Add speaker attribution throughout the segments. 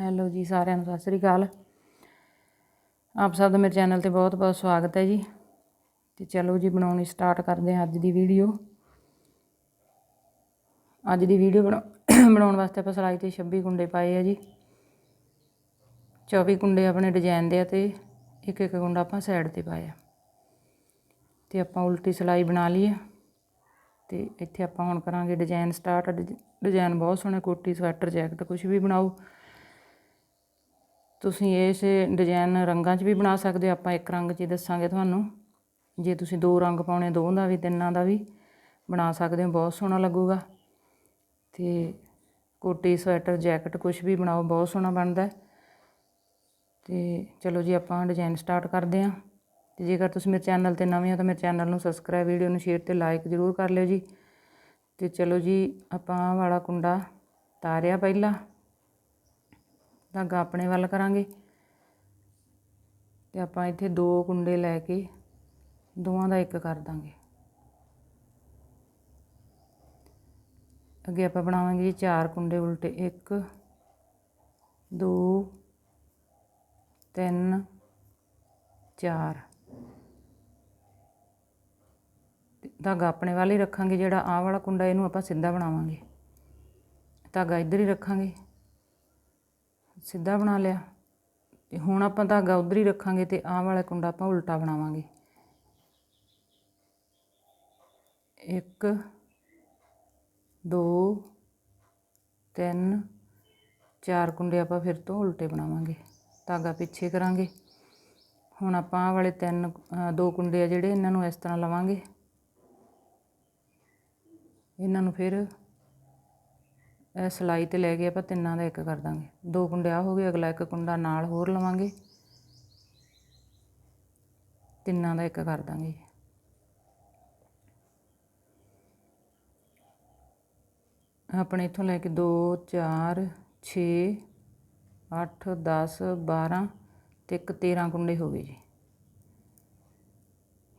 Speaker 1: Hello ਜੀ, ਸਾਰਿਆਂ ਨੂੰ ਸਤਿ ਸ੍ਰੀ ਅਕਾਲ। ਆਪ ਸਭ ਦਾ ਮੇਰੇ ਚੈਨਲ ਤੇ ਬਹੁਤ ਬਹੁਤ ਸਵਾਗਤ ਹੈ ਜੀ। ਤੇ ਚਲੋ ਜੀ, ਬਣਾਉਣੀ ਸਟਾਰਟ ਕਰਦੇ ਹਾਂ ਅੱਜ ਦੀ ਵੀਡੀਓ। ਅੱਜ ਦੀ ਵੀਡੀਓ ਬਣਾਉਣ ਵਾਸਤੇ ਆਪਾਂ ਸਲਾਈ ਤੇ 26 ਕੁੰਡੇ ਪਾਏ ਆ ਜੀ। 24 ਕੁੰਡੇ ਆਪਣੇ ਡਿਜ਼ਾਈਨ ਦੇ ਆ ਤੇ ਇੱਕ ਇੱਕ ਕੁੰਡਾ ਆਪਾਂ ਸਾਈਡ ਤੇ ਪਾਇਆ। ਤੇ ਆਪਾਂ ਉਲਟੀ ਸਲਾਈ ਬਣਾ ਲਈ ਹੈ ਤੇ ਇੱਥੇ ਆਪਾਂ ਹੁਣ ਕਰਾਂਗੇ ਡਿਜ਼ਾਈਨ ਸਟਾਰਟ। ਡਿਜ਼ਾਈਨ ਬਹੁਤ ਸੋਹਣੇ ਕੋਟੀ, ਸਵੈਟਰ, ਜੈਕਟ ਕੁਝ ਵੀ ਬਣਾਓ। ਤੁਸੀਂ ਇਸ ਡਿਜ਼ਾਈਨ ਰੰਗਾਂ 'ਚ ਵੀ ਬਣਾ ਸਕਦੇ ਹੋ। ਆਪਾਂ ਇੱਕ ਰੰਗ 'ਚ ਹੀ ਦੱਸਾਂਗੇ ਤੁਹਾਨੂੰ। ਜੇ ਤੁਸੀਂ ਦੋ ਰੰਗ ਪਾਉਣੇ ਦੋ ਦਾ ਵੀ, ਤਿੰਨਾਂ ਦਾ ਵੀ ਬਣਾ ਸਕਦੇ ਹੋ। ਬਹੁਤ ਸੋਹਣਾ ਲੱਗੂਗਾ। ਤੇ ਕੋਟੀ, ਸਵੈਟਰ, ਜੈਕਟ ਕੁਝ ਵੀ ਬਣਾਓ, ਬਹੁਤ ਸੋਹਣਾ ਬਣਦਾ। ਤੇ ਚਲੋ ਜੀ, ਆਪਾਂ ਡਿਜ਼ਾਈਨ ਸਟਾਰਟ ਕਰਦੇ ਹਾਂ। ਤੇ ਜੇਕਰ ਤੁਸੀਂ ਮੇਰੇ ਚੈਨਲ ਤੇ ਨਵੇਂ ਹੋ, ਤਾਂ ਮੇਰੇ ਚੈਨਲ ਨੂੰ ਸਬਸਕ੍ਰਾਈਬ ਵੀਡੀਓ ਨੂੰ ਸ਼ੇਅਰ ਤੇ ਲਾਈਕ ਜ਼ਰੂਰ ਕਰ ਲਿਓ ਜੀ। ਤੇ ਚਲੋ ਜੀ, ਆਪਾਂ ਵਾਲਾ ਕੁੰਡਾ ਤਾਰਿਆ ਪਹਿਲਾਂ। ਧਾਗਾ ਆਪਣੇ ਵੱਲ ਕਰਾਂਗੇ। ਤੇ ਆਪਾਂ ਇੱਥੇ ਦੋ ਕੁੰਡੇ ਲੈ ਕੇ ਦੋਵਾਂ ਦਾ ਇੱਕ ਕਰ ਦਾਂਗੇ। ਅੱਗੇ ਆਪਾਂ ਬਣਾਵਾਂਗੇ ਜੀ ਚਾਰ ਕੁੰਡੇ ਉਲਟੇ 1 2 3 4 ਧਾਗਾ ਆਪਣੇ ਵੱਲ ਹੀ ਰੱਖਾਂਗੇ ਜਿਹੜਾ ਆਹ ਵਾਲਾ ਕੁੰਡਾ, ਇਹਨੂੰ ਆਪਾਂ ਸਿੱਧਾ ਬਣਾਵਾਂਗੇ। ਧਾਗਾ ਇੱਧਰ ਹੀ ਰੱਖਾਂਗੇ। ਸਿੱਧਾ ਬਣਾ ਲਿਆ। ਤੇ ਹੁਣ ਆਪਾਂ ਧਾਗਾ ਉਧਰ ਹੀ ਰੱਖਾਂਗੇ ਤੇ ਆਹ ਵਾਲਾ ਕੁੰਡਾ ਆਪਾਂ ਉਲਟਾ ਬਣਾਵਾਂਗੇ। ਇੱਕ, ਦੋ, ਤਿੰਨ, ਚਾਰ ਕੁੰਡੇ ਆਪਾਂ ਫਿਰ ਤੋਂ ਉਲਟੇ ਬਣਾਵਾਂਗੇ। ਧਾਗਾ ਪਿੱਛੇ ਕਰਾਂਗੇ। ਹੁਣ ਆਪਾਂ ਆਹ ਵਾਲੇ ਤਿੰਨ ਦੋ ਕੁੰਡੇ ਆ ਜਿਹੜੇ ਇਹਨਾਂ ਨੂੰ ਇਸ ਤਰ੍ਹਾਂ ਲਵਾਂਗੇ। ਇਹਨਾਂ ਨੂੰ ਫਿਰ ਸਿਲਾਈ ਤੇ ਲੈ ਕੇ ਆਪਾਂ ਤਿੰਨਾਂ ਦਾ ਇੱਕ ਕਰ ਦਾਂਗੇ। ਦੋ ਕੁੰਡੇ ਆ ਹੋ ਗਏ, ਅਗਲਾ ਇੱਕ ਕੁੰਡਾ ਨਾਲ ਹੋਰ ਲਵਾਂਗੇ। ਤਿੰਨਾਂ ਦਾ ਇੱਕ ਕਰ ਦਾਂਗੇ। ਆਪਣੇ ਇਥੋਂ ਲੈ ਕੇ 2 4 6 8 10 12 ਤੇ ਇੱਕ 13 ਕੁੰਡੇ ਹੋ ਗਏ ਜੀ।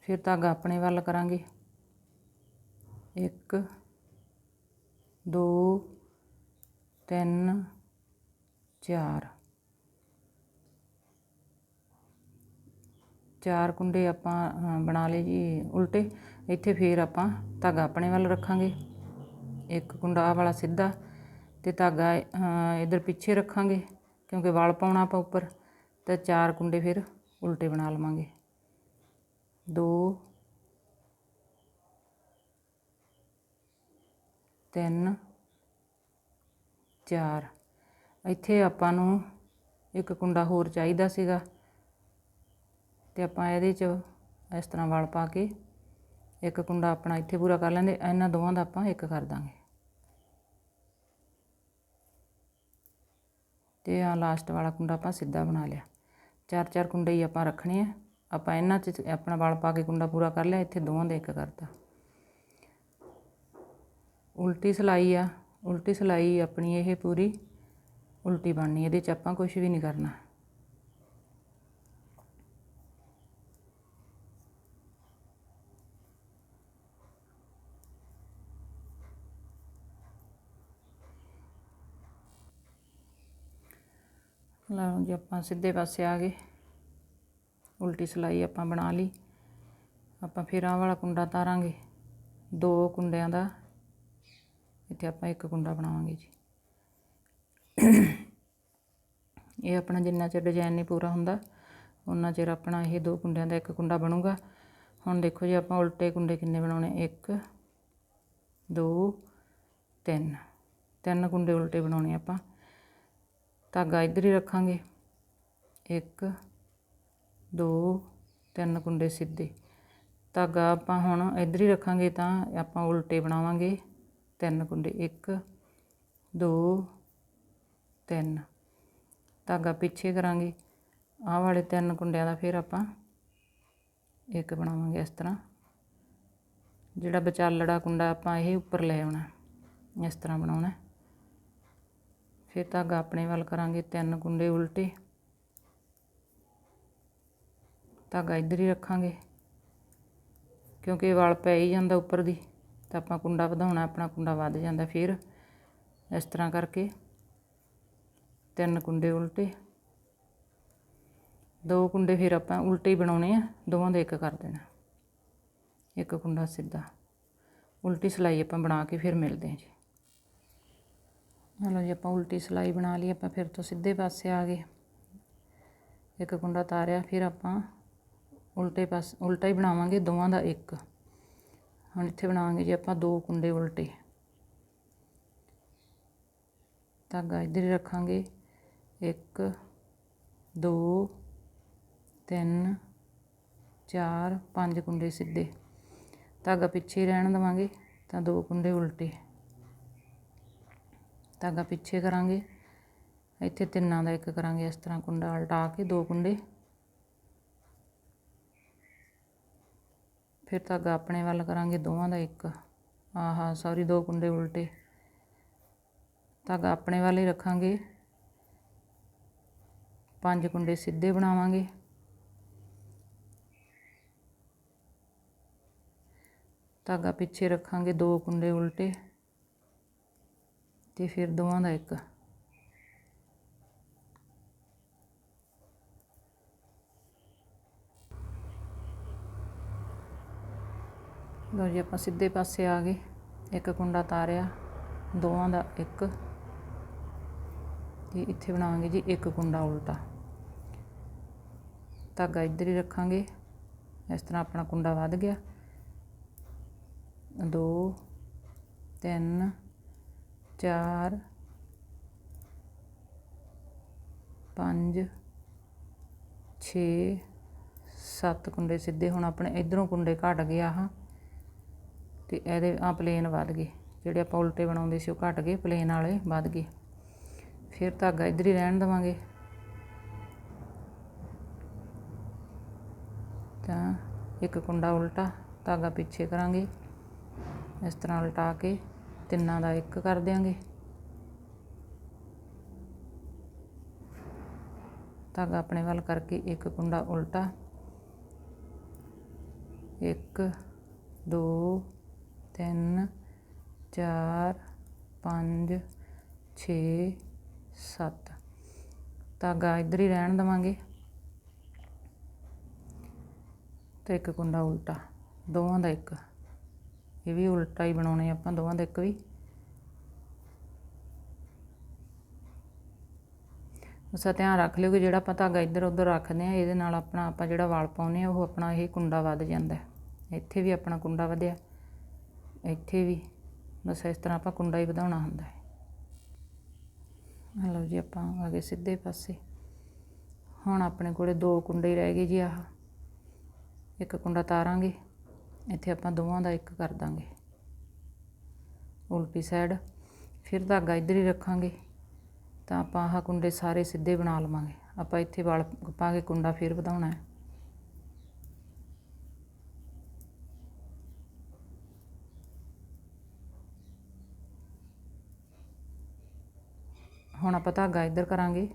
Speaker 1: ਫਿਰ ਧਾਗਾ ਆਪਣੇ ਵੱਲ ਕਰਾਂਗੇ। 1 2 ਤਿੰਨ, ਚਾਰ। ਚਾਰ ਕੁੰਡੇ ਆਪਾਂ ਬਣਾ ਲਏ ਜੀ ਉਲਟੇ। ਇੱਥੇ ਫੇਰ ਆਪਾਂ ਧਾਗਾ ਆਪਣੇ ਵੱਲ ਰੱਖਾਂਗੇ। ਇੱਕ ਕੁੰਡਾ ਆ ਵਾਲਾ ਸਿੱਧਾ ਤੇ ਧਾਗਾ ਇਧਰ ਪਿੱਛੇ ਰੱਖਾਂਗੇ ਕਿਉਂਕਿ ਵਲ ਪਾਉਣਾ ਆਪਾਂ ਉੱਪਰ। ਤਾਂ ਚਾਰ ਕੁੰਡੇ ਫਿਰ ਉਲਟੇ ਬਣਾ ਲਵਾਂਗੇ। ਦੋ, ਤਿੰਨ ਚਾਰ। ਇੱਥੇ ਆਪਾਂ ਨੂੰ ਇੱਕ ਕੁੰਡਾ ਹੋਰ ਚਾਹੀਦਾ ਸੀਗਾ। ਤੇ ਆਪਾਂ ਇਹਦੇ 'ਚ ਇਸ ਤਰ੍ਹਾਂ ਵਲ ਪਾ ਕੇ ਇੱਕ ਕੁੰਡਾ ਆਪਣਾ ਇੱਥੇ ਪੂਰਾ ਕਰ ਲੈਂਦੇ। ਇਹਨਾਂ ਦੋਵਾਂ ਦਾ ਆਪਾਂ ਇੱਕ ਕਰ ਦਾਂਗੇ। ਤੇ ਆ ਲਾਸਟ ਵਾਲਾ ਕੁੰਡਾ ਆਪਾਂ ਸਿੱਧਾ ਬਣਾ ਲਿਆ। ਚਾਰ ਚਾਰ ਕੁੰਡੇ ਹੀ ਆਪਾਂ ਰੱਖਣੇ ਆ। ਆਪਾਂ ਇਹਨਾਂ 'ਚ ਆਪਣਾ ਵਲ ਪਾ ਕੇ ਕੁੰਡਾ ਪੂਰਾ ਕਰ ਲਿਆ। ਇੱਥੇ ਦੋਵਾਂ ਦਾ ਇੱਕ ਕਰਤਾ। ਉਲਟੀ ਸਲਾਈ ਆ। ਉਲਟੀ ਸਿਲਾਈ ਆਪਣੀ ਇਹ ਪੂਰੀ ਉਲਟੀ ਬਣਨੀ, ਇਹਦੇ 'ਚ ਆਪਾਂ ਕੁਝ ਵੀ ਨਹੀਂ ਕਰਨਾ। ਲਓ ਜੀ, ਆਪਾਂ ਸਿੱਧੇ ਪਾਸੇ ਆ ਗਏ। ਉਲਟੀ ਸਿਲਾਈ ਆਪਾਂ ਬਣਾ ਲਈ। ਆਪਾਂ ਫਿਰ ਆਹ ਵਾਲਾ ਕੁੰਡਾ ਤਾਰਾਂਗੇ। ਦੋ ਕੁੰਡਿਆਂ ਦਾ ਇੱਥੇ ਆਪਾਂ ਇੱਕ ਕੁੰਡਾ ਬਣਾਵਾਂਗੇ ਜੀ। ਇਹ ਆਪਣਾ ਜਿੰਨਾ ਚਿਰ ਡਿਜ਼ਾਈਨ ਨਹੀਂ ਪੂਰਾ ਹੁੰਦਾ ਉਹਨਾਂ ਚਿਰ ਆਪਣਾ ਇਹ ਦੋ ਕੁੰਡਿਆਂ ਦਾ ਇੱਕ ਕੁੰਡਾ ਬਣੂਗਾ। ਹੁਣ ਦੇਖੋ ਜੀ, ਆਪਾਂ ਉਲਟੇ ਕੁੰਡੇ ਕਿੰਨੇ ਬਣਾਉਣੇ? 1 2 3 ਤਿੰਨ ਕੁੰਡੇ ਉਲਟੇ ਬਣਾਉਣੇ ਆਪਾਂ। ਧਾਗਾ ਇੱਧਰ ਹੀ ਰੱਖਾਂਗੇ। 1 2 ਤਿੰਨ ਕੁੰਡੇ ਸਿੱਧੇ। ਧਾਗਾ ਆਪਾਂ ਹੁਣ ਇੱਧਰ ਹੀ ਰੱਖਾਂਗੇ ਤਾਂ ਆਪਾਂ ਉਲਟੇ ਬਣਾਵਾਂਗੇ। ਤਿੰਨ ਕੁੰਡੇ 1 2 3 ਧਾਗਾ ਪਿੱਛੇ ਕਰਾਂਗੇ। ਆਹ ਵਾਲੇ ਤਿੰਨ ਕੁੰਡਿਆਂ ਦਾ ਫਿਰ ਆਪਾਂ ਇੱਕ ਬਣਾਵਾਂਗੇ ਇਸ ਤਰ੍ਹਾਂ। ਜਿਹੜਾ ਵਿਚਾਲੜਾ ਕੁੰਡਾ ਆਪਾਂ ਇਹ ਉੱਪਰ ਲੈ ਆਉਣਾ, ਇਸ ਤਰ੍ਹਾਂ ਬਣਾਉਣਾ। ਫਿਰ ਧਾਗਾ ਆਪਣੇ ਵੱਲ ਕਰਾਂਗੇ ਤਿੰਨ ਕੁੰਡੇ ਉਲਟੇ। ਧਾਗਾ ਇੱਧਰ ਹੀ ਰੱਖਾਂਗੇ, ਕਿਉਂਕਿ ਵਲ ਪੈ ਹੀ ਜਾਂਦਾ ਉੱਪਰ ਦੀ। ਤਾਂ ਆਪਾਂ ਕੁੰਡਾ ਵਧਾਉਣਾ, ਆਪਣਾ ਕੁੰਡਾ ਵੱਧ ਜਾਂਦਾ ਫਿਰ। ਇਸ ਤਰ੍ਹਾਂ ਕਰਕੇ ਤਿੰਨ ਕੁੰਡੇ ਉਲਟੇ। ਦੋ ਕੁੰਡੇ ਫਿਰ ਆਪਾਂ ਉਲਟੇ ਹੀ ਬਣਾਉਣੇ ਆ, ਦੋਵਾਂ ਦਾ ਇੱਕ ਕਰ ਦੇਣਾ। ਇੱਕ ਕੁੰਡਾ ਸਿੱਧਾ। ਉਲਟੀ ਸਿਲਾਈ ਆਪਾਂ ਬਣਾ ਕੇ ਫਿਰ ਮਿਲਦੇ ਹਾਂ ਜੀ। ਲਓ ਜੀ ਆਪਾਂ ਉਲਟੀ ਸਿਲਾਈ ਬਣਾ ਲਈ, ਆਪਾਂ ਫਿਰ ਤੋਂ ਸਿੱਧੇ ਪਾਸੇ ਆ ਗਏ। ਇੱਕ ਕੁੰਡਾ ਤਾਰਿਆ, ਫਿਰ ਆਪਾਂ ਉਲਟੇ ਪਾਸੇ, ਉਲਟਾ ਹੀ ਬਣਾਵਾਂਗੇ ਦੋਵਾਂ ਦਾ ਇੱਕ। ਹੁਣ ਇੱਥੇ ਬਣਾਵਾਂਗੇ ਜੀ ਆਪਾਂ ਦੋ ਕੁੰਡੇ ਉਲਟੇ। ਧਾਗਾ ਇੱਧਰ ਹੀ ਰੱਖਾਂਗੇ। ਇੱਕ, ਦੋ, ਤਿੰਨ, ਚਾਰ, ਪੰਜ ਕੁੰਡੇ ਸਿੱਧੇ। ਧਾਗਾ ਪਿੱਛੇ ਹੀ ਰਹਿਣ ਦੇਵਾਂਗੇ, ਤਾਂ ਦੋ ਕੁੰਡੇ ਉਲਟੇ। ਧਾਗਾ ਪਿੱਛੇ ਕਰਾਂਗੇ। ਇੱਥੇ ਤਿੰਨਾਂ ਦਾ ਇੱਕ ਕਰਾਂਗੇ, ਇਸ ਤਰ੍ਹਾਂ ਕੁੰਡਾ ਉਲਟਾ ਕੇ ਦੋ ਕੁੰਡੇ। ਫਿਰ ਧਾਗਾ ਆਪਣੇ ਵੱਲ ਕਰਾਂਗੇ ਦੋਵਾਂ ਦਾ ਇੱਕ। ਆਹਾ, ਸੌਰੀ, ਦੋ ਕੁੰਡੇ ਉਲਟੇ। ਧਾਗਾ ਆਪਣੇ ਵੱਲ ਹੀ ਰੱਖਾਂਗੇ। ਪੰਜ ਕੁੰਡੇ ਸਿੱਧੇ ਬਣਾਵਾਂਗੇ। ਧਾਗਾ ਪਿੱਛੇ ਰੱਖਾਂਗੇ ਦੋ ਕੁੰਡੇ ਉਲਟੇ। ਤੇ ਫਿਰ ਦੋਵਾਂ ਦਾ ਇੱਕ। ਲਓ ਜੀ, ਆਪਾਂ ਸਿੱਧੇ ਪਾਸੇ ਆ ਗਏ। ਇੱਕ ਕੁੰਡਾ ਤਾਰਿਆ, ਦੋਵਾਂ ਦਾ ਇੱਕ। ਤੇ ਇੱਥੇ ਬਣਾਵਾਂਗੇ ਜੀ ਇੱਕ ਕੁੰਡਾ ਉਲਟਾ। ਧਾਗਾ ਇੱਧਰ ਹੀ ਰੱਖਾਂਗੇ। ਇਸ ਤਰ੍ਹਾਂ ਆਪਣਾ ਕੁੰਡਾ ਵੱਧ ਗਿਆ। ਦੋ, ਤਿੰਨ, ਚਾਰ, ਪੰਜ, ਛੇ, ਸੱਤ ਕੁੰਡੇ ਸਿੱਧੇ। ਹੁਣ ਆਪਣੇ ਇਧਰੋਂ ਕੁੰਡੇ ਘਟ ਗਿਆ ਹਾਂ। ਤੇ ਇਹਦੇ ਆ ਪਲੇਨ ਵੱਧ ਗਏ। ਜਿਹੜੇ ਆਪਾਂ ਉਲਟੇ ਬਣਾਉਂਦੇ ਸੀ ਉਹ ਘਟ ਗਏ ਪਲੇਨ ਵਾਲੇ ਵੱਧ ਗਏ। ਫਿਰ ਧਾਗਾ ਇੱਧਰ ਹੀ ਰਹਿਣ ਦੇਵਾਂਗੇ। ਤਾਂ ਇੱਕ ਕੁੰਡਾ ਉਲਟਾ, ਧਾਗਾ ਪਿੱਛੇ ਕਰਾਂਗੇ। ਇਸ ਤਰ੍ਹਾਂ ਉਲਟਾ ਕੇ ਤਿੰਨਾਂ ਦਾ ਇੱਕ ਕਰ ਦਿਆਂਗੇ। ਧਾਗਾ ਆਪਣੇ ਵੱਲ ਕਰਕੇ ਇੱਕ ਕੁੰਡਾ ਉਲਟਾ। ਇੱਕ, ਦੋ ਤਿੰਨ, ਚਾਰ, ਪੰਜ, ਛੇ, ਸੱਤ। ਧਾਗਾ ਇੱਧਰ ਹੀ ਰਹਿਣ ਦੇਵਾਂਗੇ। ਤੇ ਇੱਕ ਕੁੰਡਾ ਉਲਟਾ, ਦੋਵਾਂ ਦਾ ਇੱਕ। ਇਹ ਵੀ ਉਲਟਾ ਹੀ ਬਣਾਉਣੇ ਆਪਾਂ, ਦੋਵਾਂ ਦਾ ਇੱਕ ਵੀ। ਉਸਾ ਧਿਆਨ ਰੱਖ ਲਿਓ ਕਿ ਜਿਹੜਾ ਆਪਾਂ ਧਾਗਾ ਇੱਧਰ ਉੱਧਰ ਰੱਖਦੇ ਆ, ਇਹਦੇ ਨਾਲ ਆਪਣਾ ਆਪਾਂ ਜਿਹੜਾ ਵਾਲ ਪਾਉਨੇ ਆ, ਉਹ ਆਪਣਾ ਇਹ ਕੁੰਡਾ ਵੱਧ ਜਾਂਦਾ। ਇੱਥੇ ਵੀ ਆਪਣਾ ਕੁੰਡਾ ਵਧਿਆ। ਇੱਥੇ ਵੀ ਬਸ ਇਸ ਤਰ੍ਹਾਂ ਆਪਾਂ ਕੁੰਡਾ ਹੀ ਵਧਾਉਣਾ ਹੁੰਦਾ ਹੈ। ਲਓ ਜੀ ਆਪਾਂ ਆ ਗਏ ਸਿੱਧੇ ਪਾਸੇ। ਹੁਣ ਆਪਣੇ ਕੋਲੇ ਦੋ ਕੁੰਡੇ ਰਹਿ ਗਏ ਜੀ ਆਹ। ਇੱਕ ਕੁੰਡਾ ਤਾਰਾਂਗੇ, ਇੱਥੇ ਆਪਾਂ ਦੋਵਾਂ ਦਾ ਇੱਕ ਕਰ ਦਾਂਗੇ। ਉਲਟੀ ਸਾਈਡ ਫਿਰ ਧਾਗਾ ਇੱਧਰ ਹੀ ਰੱਖਾਂਗੇ, ਤਾਂ ਆਪਾਂ ਆਹ ਕੁੰਡੇ ਸਾਰੇ ਸਿੱਧੇ ਬਣਾ ਲਵਾਂਗੇ। ਆਪਾਂ ਇੱਥੇ ਵਲ ਪਾ ਕੁੰਡਾ ਫਿਰ ਵਧਾਉਣਾ ਹੈ। ਹੁਣ ਆਪਾਂ ਧਾਗਾ ਇੱਧਰ ਕਰਾਂਗੇ,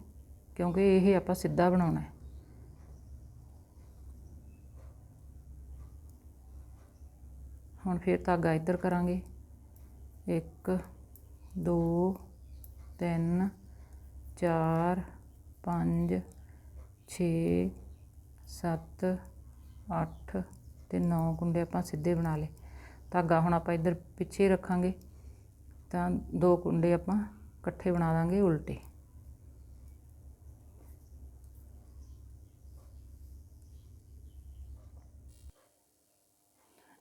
Speaker 1: ਕਿਉਂਕਿ ਇਹ ਆਪਾਂ ਸਿੱਧਾ ਬਣਾਉਣਾ ਹੈ। ਹੁਣ ਫਿਰ ਧਾਗਾ ਇੱਧਰ ਕਰਾਂਗੇ। 1 2 3 4 5 6 7 8 ਤੇ 9 ਕੁੰਡੇ ਆਪਾਂ ਸਿੱਧੇ ਬਣਾ ਲਏ। ਧਾਗਾ ਹੁਣ ਆਪਾਂ ਇੱਧਰ ਪਿੱਛੇ ਰੱਖਾਂਗੇ, ਤਾਂ ਦੋ ਕੁੰਡੇ ਆਪਾਂ ਇਕੱਠੇ ਬਣਾ ਦਾਂਗੇ ਉਲਟੇ।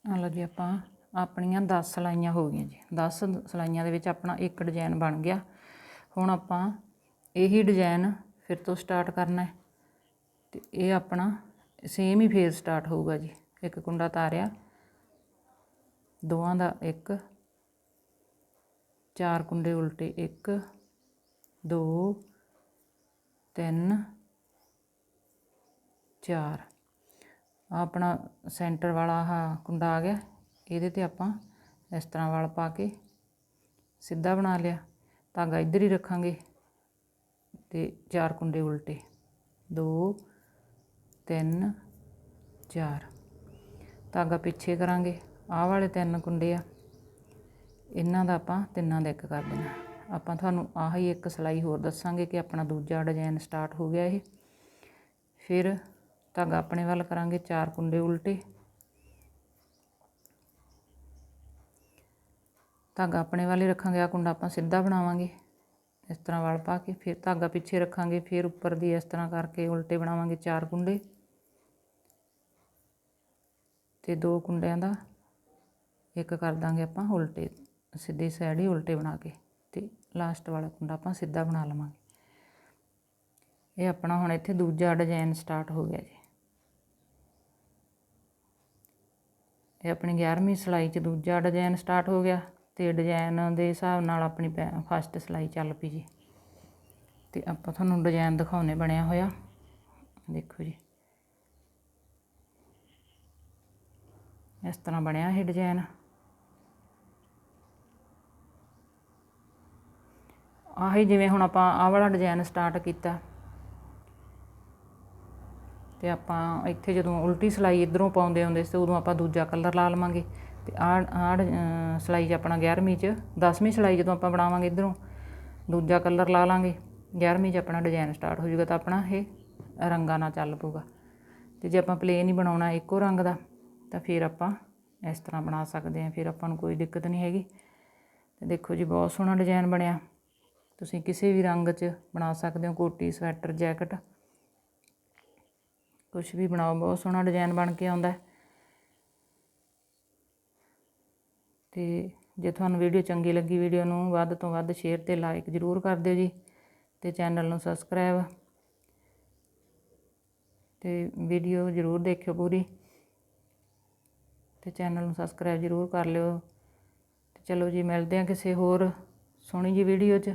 Speaker 1: ਆ ਲਓ ਜੀ ਆਪਾਂ ਆਪਣੀਆਂ 10 ਸਲਾਈਆਂ ਹੋ ਗਈਆਂ ਜੀ। 10 ਸਲਾਈਆਂ ਦੇ ਵਿੱਚ ਆਪਣਾ ਇੱਕ ਡਿਜ਼ਾਈਨ ਬਣ ਗਿਆ। ਹੁਣ ਆਪਾਂ ਇਹੀ ਡਿਜ਼ਾਈਨ ਫਿਰ ਤੋਂ ਸਟਾਰਟ ਕਰਨਾ ਹੈ। ਤੇ ਇਹ ਆਪਣਾ ਸੇਮ ਹੀ ਫੇਰ ਸਟਾਰਟ ਹੋਊਗਾ ਜੀ। ਇੱਕ ਕੁੰਡਾ ਤਾਰਿਆ, ਦੋਵਾਂ ਦਾ ਇੱਕ ਚਾਰ ਕੁੰਡੇ ਉਲਟੇ 1 2 3 4 ਆਪਣਾ ਸੈਂਟਰ ਵਾਲਾ ਆਹ ਕੁੰਡਾ ਆ ਗਿਆ, ਇਹਦੇ ਤੇ ਆਪਾਂ ਇਸ ਤਰ੍ਹਾਂ ਵਾਲ ਪਾ ਕੇ ਸਿੱਧਾ ਬਣਾ ਲਿਆ। ਧਾਗਾ ਇੱਧਰ ਹੀ ਰੱਖਾਂਗੇ ਤੇ ਚਾਰ ਕੁੰਡੇ ਉਲਟੇ। 2 3 4 ਧਾਗਾ ਪਿੱਛੇ ਕਰਾਂਗੇ। ਆਹ ਵਾਲੇ ਤਿੰਨ ਕੁੰਡੇ ਆ। ਇਹਨਾਂ ਦਾ ਆਪਾਂ ਤਿੰਨਾਂ ਦਾ ਇੱਕ ਕਰ ਦੇਣਾ। ਆਪਾਂ ਤੁਹਾਨੂੰ ਆਹੀ ਇੱਕ ਸਿਲਾਈ ਹੋਰ ਦੱਸਾਂਗੇ ਕਿ ਆਪਣਾ ਦੂਜਾ ਡਿਜ਼ਾਈਨ ਸਟਾਰਟ ਹੋ ਗਿਆ ਇਹ। ਫਿਰ ਧਾਗਾ ਆਪਣੇ ਵੱਲ ਕਰਾਂਗੇ, ਚਾਰ ਕੁੰਡੇ ਉਲਟੇ। ਧਾਗਾ ਆਪਣੇ ਵੱਲ ਹੀ ਰੱਖਾਂਗੇ ਆ ਕੁੰਡਾ ਆਪਾਂ ਸਿੱਧਾ ਬਣਾਵਾਂਗੇ। ਇਸ ਤਰ੍ਹਾਂ ਵਲ ਪਾ ਕੇ ਫਿਰ ਧਾਗਾ ਪਿੱਛੇ ਰੱਖਾਂਗੇ, ਫਿਰ ਉੱਪਰ ਦੀ ਇਸ ਤਰ੍ਹਾਂ ਕਰਕੇ ਉਲਟੇ ਬਣਾਵਾਂਗੇ ਚਾਰ ਕੁੰਡੇ। ਤੇ ਦੋ ਕੁੰਡਿਆਂ ਦਾ ਇੱਕ ਕਰ ਦਾਂਗੇ ਆਪਾਂ ਉਲਟੇ। ਸਿੱਧੀ ਸਾਈਡ ਹੀ ਉਲਟੇ ਬਣਾ ਕੇ ਤੇ ਲਾਸਟ ਵਾਲਾ ਕੁੰਡਾ ਆਪਾਂ ਸਿੱਧਾ ਬਣਾ ਲਵਾਂਗੇ। ਇਹ ਆਪਣਾ ਹੁਣ ਇੱਥੇ ਦੂਜਾ ਡਿਜ਼ਾਈਨ ਸਟਾਰਟ ਹੋ ਗਿਆ ਜੀ। ਇਹ ਆਪਣੀ 11ਵੀਂ ਸਿਲਾਈ 'ਚ ਦੂਜਾ ਡਿਜ਼ਾਈਨ ਸਟਾਰਟ ਹੋ ਗਿਆ ਤੇ ਡਿਜ਼ਾਈਨ ਦੇ ਹਿਸਾਬ ਨਾਲ ਆਪਣੀ ਫਸਟ ਸਿਲਾਈ ਚੱਲ ਪਈ ਜੀ। ਤੇ ਆਪਾਂ ਤੁਹਾਨੂੰ ਡਿਜ਼ਾਈਨ ਦਿਖਾਉਣੇ ਬਣਿਆ ਹੋਇਆ। ਦੇਖੋ ਜੀ। ਇਸ ਤਰ੍ਹਾਂ ਬਣਿਆ ਇਹ ਡਿਜ਼ਾਈਨ ਆਹੀ ਜਿਵੇਂ ਹੁਣ ਆਪਾਂ ਆਹ ਵਾਲਾ ਡਿਜ਼ਾਈਨ ਸਟਾਰਟ ਕੀਤਾ। ਤੇ ਆਪਾਂ ਇੱਥੇ ਜਦੋਂ ਉਲਟੀ ਸਿਲਾਈ ਇਧਰੋਂ ਪਾਉਂਦੇ ਹੁੰਦੇ ਸੀ ਉਦੋਂ ਆਪਾਂ ਦੂਜਾ ਕਲਰ ਲਾ ਲਵਾਂਗੇ। ਤੇ ਆਹ ਆਹ ਸਿਲਾਈ 'ਚ ਆਪਣਾ 11ਵੀਂ 'ਚ 10ਵੀਂ ਸਿਲਾਈ ਜਦੋਂ ਆਪਾਂ ਬਣਾਵਾਂਗੇ ਇਧਰੋਂ, ਦੂਜਾ ਕਲਰ ਲਾ ਲਾਂਗੇ 11ਵੀਂ 'ਚ ਆਪਣਾ ਡਿਜ਼ਾਈਨ ਸਟਾਰਟ ਹੋ ਜਾਊਗਾ ਤਾਂ ਆਪਣਾ ਇਹ ਰੰਗਾਂ ਨਾਲ ਚੱਲ ਪਊਗਾ। ਤੇ ਜੇ ਆਪਾਂ ਪਲੇਨ ਹੀ ਬਣਾਉਣਾ ਇੱਕੋ ਰੰਗ ਦਾ, ਤਾਂ ਫਿਰ ਆਪਾਂ ਇਸ ਤਰ੍ਹਾਂ ਬਣਾ ਸਕਦੇ ਹਾਂ, ਫਿਰ ਆਪਾਂ ਨੂੰ ਕੋਈ ਦਿੱਕਤ ਨਹੀਂ ਹੈਗੀ। ਤੇ ਦੇਖੋ ਜੀ, ਬਹੁਤ ਸੋਹਣਾ ਡਿਜ਼ਾਈਨ ਬਣਿਆ। ਤੁਸੀਂ ਕਿਸੇ ਵੀ ਰੰਗ 'ਚ ਬਣਾ ਸਕਦੇ ਹੋ, ਕੋਟੀ, ਸਵੈਟਰ, ਜੈਕਟ। ਕੁਝ ਵੀ ਬਣਾਓ, ਬਹੁਤ ਸੋਹਣਾ ਡਿਜ਼ਾਈਨ ਬਣ ਕੇ ਆਉਂਦਾ ਤੇ ਜੇ ਤੁਹਾਨੂੰ ਵੀਡੀਓ ਚੰਗੀ ਲੱਗੀ, ਵੀਡੀਓ ਨੂੰ ਵੱਧ ਤੋਂ ਵੱਧ ਸ਼ੇਅਰ ਤੇ ਲਾਈਕ ਜ਼ਰੂਰ ਕਰ ਦਿਓ ਜੀ ਤੇ ਚੈਨਲ ਨੂੰ ਸਬਸਕ੍ਰਾਈਬ। ਤੇ ਵੀਡੀਓ ਜ਼ਰੂਰ ਦੇਖਿਓ ਪੂਰੀ ਤੇ ਚੈਨਲ ਨੂੰ ਸਬਸਕ੍ਰਾਈਬ ਜ਼ਰੂਰ ਕਰ ਲਿਓ। ਤੇ ਚਲੋ ਜੀ, ਮਿਲਦੇ ਹਾਂ ਕਿਸੇ ਹੋਰ ਸੋਹਣੀ ਜੀ ਵੀਡੀਓ 'ਚ।